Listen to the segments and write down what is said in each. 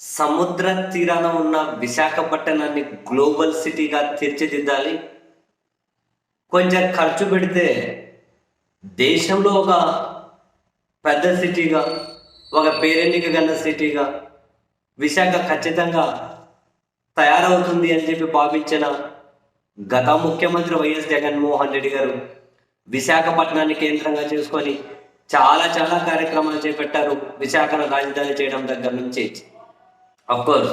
సముద్ర తీరాన ఉన్న విశాఖపట్నాన్ని గ్లోబల్ సిటీగా తీర్చిదిద్దాలి. కొంచెం ఖర్చు పెడితే దేశంలో ఒక పెద్ద సిటీగా ఒక పేరెన్నిక గల సిటీగా విశాఖ ఖచ్చితంగా తయారవుతుంది అని చెప్పి భావించిన గత ముఖ్యమంత్రి వైఎస్ జగన్మోహన్ రెడ్డి గారు విశాఖపట్నాన్ని కేంద్రంగా చేసుకొని చాలా చాలా కార్యక్రమాలు చేపట్టారు. విశాఖను రాజధాని చేయడం దగ్గర నుంచి కోర్స్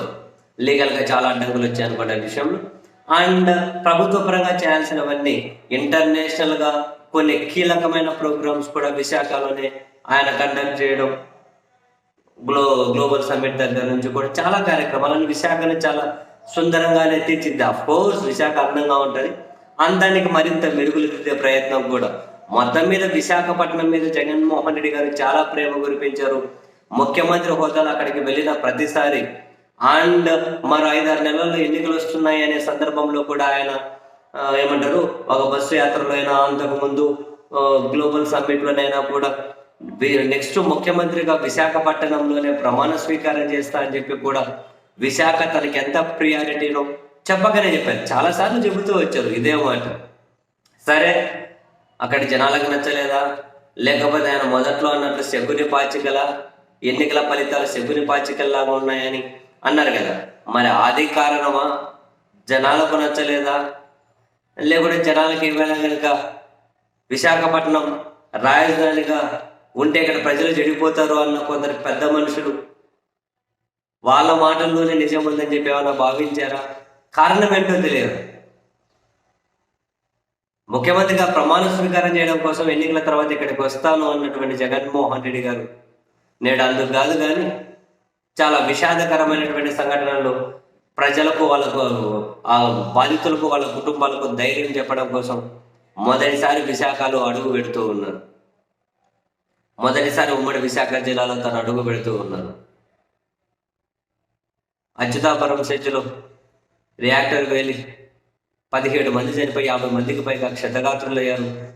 లీగల్గా చాలా అడ్డంకులు వచ్చాయి అనుకున్న విషయంలో. అండ్ ప్రభుత్వ పరంగా చేయాల్సినవన్నీ ఇంటర్నేషనల్గా కొన్ని కీలకమైన ప్రోగ్రామ్స్ కూడా విశాఖలోనే ఆయన కండక్ట్ చేయడం గ్లో గ్లోబల్ సమ్మిట్ దగ్గర నుంచి కూడా చాలా కార్యక్రమాలను విశాఖని చాలా సుందరంగానే తీర్చిద్ది. అఫ్ కోర్స్ విశాఖ అందంగా ఉంటుంది. అందానికి మరింత మెరుగులు దిద్దే ప్రయత్నం కూడా. మొత్తం మీద విశాఖపట్నం మీద జగన్మోహన్ రెడ్డి గారు చాలా ప్రేమ కురిపించారు ముఖ్యమంత్రి హోదాలో అక్కడికి వెళ్ళిన ప్రతిసారి అండ్ మరో ఐదారు నెలల్లో ఎన్నికలు వస్తున్నాయి అనే సందర్భంలో కూడా ఆయన ఏమంటారు ఒక బస్సు యాత్రలో అయినా అంతకు ముందు గ్లోబల్ సమ్మిట్ లోనైనా కూడా నెక్స్ట్ ముఖ్యమంత్రిగా విశాఖపట్నంలోనే ప్రమాణ స్వీకారం చేస్తా అని చెప్పి కూడా విశాఖ తనకి ఎంత ప్రియారిటీనో చెప్పగానే చెప్పారు. చాలా సార్లు చెబుతూ వచ్చారు ఇదే మాట. సరే అక్కడ జనాలకు నచ్చలేదా? లేకపోతే ఆయన మొదట్లో అన్నట్లు శగుని పాచికల ఎన్నికల ఫలితాలు శగుని పాచికల్లాగా ఉన్నాయని అన్నారు కదా మరి అది కారణమా? జనాలకు నచ్చలేదా? లేకుంటే జనాలకు ఏమైనా కనుక విశాఖపట్నం రాజధానిగా ఉంటే ఇక్కడ ప్రజలు చెడిపోతారు అన్న కొందరు పెద్ద మనుషులు. వాళ్ళ మాటల్లోనే నిజం ఉందని చెప్పి ఏమైనా భావించారా? కారణం ఏంటో తెలియదు. ముఖ్యమంత్రిగా ప్రమాణ స్వీకారం చేయడం కోసం ఎన్నికల తర్వాత ఇక్కడికి వస్తాను అన్నటువంటి జగన్మోహన్ రెడ్డి గారు. నేడు అందుకు కాదు కానీ చాలా విషాదకరమైనటువంటి సంఘటనలు ప్రజలకు వాళ్ళకు ఆ బాధితులకు వాళ్ళ కుటుంబాలకు ధైర్యం చెప్పడం కోసం మొదటిసారి విశాఖలో అడుగు పెడుతూ ఉన్నారు. మొదటిసారి ఉమ్మడి విశాఖ జిల్లాలో తను అడుగు పెడుతూ ఉన్నారు. అచ్యుతాపురం సెజ్లో రియాక్టర్ వేలి పదిహేడు మంది చనిపోయి యాభై మందికి పైగా క్షతగాత్రులయ్యారు.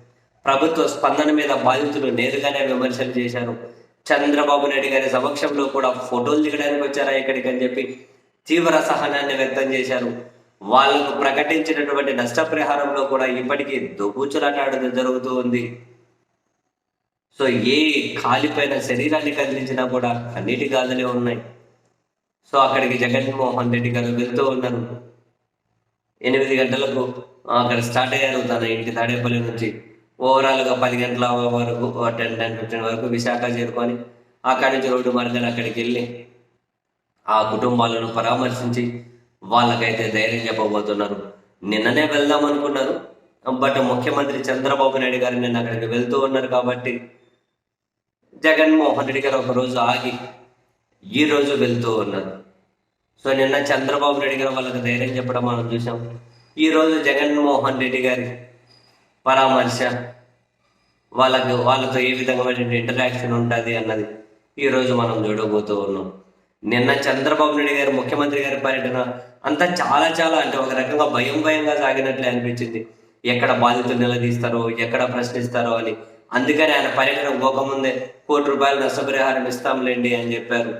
ప్రభుత్వ స్పందన మీద బాధితులు నేరుగానే విమర్శలు చేశారు. చంద్రబాబు నాయుడు గారి సమక్షంలో కూడా ఫోటోలు దిగడానికి వచ్చారా ఇక్కడికి అని చెప్పి తీవ్ర సహనాన్ని వ్యక్తం చేశారు. వాళ్ళకు ప్రకటించినటువంటి నష్టపరిహారంలో కూడా ఇప్పటికీ దొబూచులాట జరుగుతూ ఉంది. సో ఏ కాలిపోయిన శరీరాన్ని కదిలించినా కూడా కన్నీటి గాథలే ఉన్నాయి. సో అక్కడికి జగన్మోహన్ రెడ్డి గారు వెళ్తూ ఉన్నారు. ఎనిమిది గంటలకు అక్కడ స్టార్ట్ అయ్యారు తన ఇంటి తాడేపల్లి నుంచి. ఓవరాల్గా పది గంటల వరకు టెన్ టెన్ ఫిఫ్టీన్ వరకు విశాఖ చేరుకొని అక్కడి నుంచి రోడ్డు మార్గాన అక్కడికి వెళ్ళి ఆ కుటుంబాలను పరామర్శించి వాళ్ళకైతే ధైర్యం చెప్పబోతున్నారు. నిన్ననే వెళ్దాం అనుకున్నారు. బట్ ముఖ్యమంత్రి చంద్రబాబు నాయుడు గారు నిన్న అక్కడికి వెళ్తూ ఉన్నారు కాబట్టి జగన్మోహన్ రెడ్డి గారు ఒక రోజు ఆగి ఈ రోజు వెళ్తూ ఉన్నారు. సో నిన్న చంద్రబాబు నాయుడు గారు వాళ్ళకి ధైర్యం చెప్పడం మనం చూసాం ఈరోజు జగన్మోహన్ రెడ్డి గారి పరామర్శ వాళ్ళకి వాళ్ళతో ఏ విధమైన ఇంటరాక్షన్ ఉంటుంది అన్నది ఈరోజు మనం చూడబోతూ ఉన్నాం. నిన్న చంద్రబాబు నాయుడు గారు ముఖ్యమంత్రి గారి పర్యటన అంతా చాలా చాలా అంటే ఒక రకంగా భయం భయంగా సాగినట్లే అనిపించింది. ఎక్కడ బాధితులు నిలదీస్తారో ఎక్కడ ప్రశ్నిస్తారో అని. అందుకని ఆయన పర్యటన పోకముందే కోటి రూపాయలు నష్టపరిహారం ఇస్తాంలేండి అని చెప్పారు.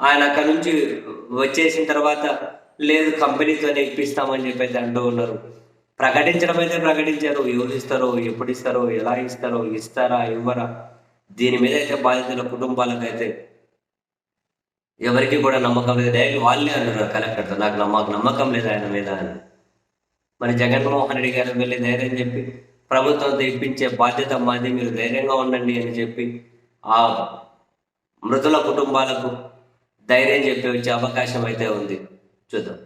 ఆయన అక్కడి నుంచి వచ్చేసిన తర్వాత లేదు కంపెనీతోనే ఇప్పిస్తామని చెప్పేసి అంటూ ఉన్నారు. ప్రకటించడం అయితే ప్రకటించారు. ఎవరు ఇస్తారో ఎప్పుడు ఇస్తారో ఎలా ఇస్తారో ఇస్తారా ఇవ్వరా? దీని మీద అయితే బాధితుల కుటుంబాలకైతే ఎవరికి కూడా నమ్మకం లేదు. డైరెక్ట్ వాళ్ళే అన్నారు కలెక్టర్తో నాకు నమ్మకం నమ్మకం లేదు ఆయన మీద అని. మరి జగన్మోహన్ రెడ్డి గారు వెళ్ళి ధైర్యం చెప్పి ప్రభుత్వం ఇప్పించే బాధ్యత మాది మీరు ధైర్యంగా ఉండండి అని చెప్పి ఆ మృతుల కుటుంబాలకు ధైర్యం చెప్పి వచ్చే అవకాశం అయితే ఉంది. చూద్దాం.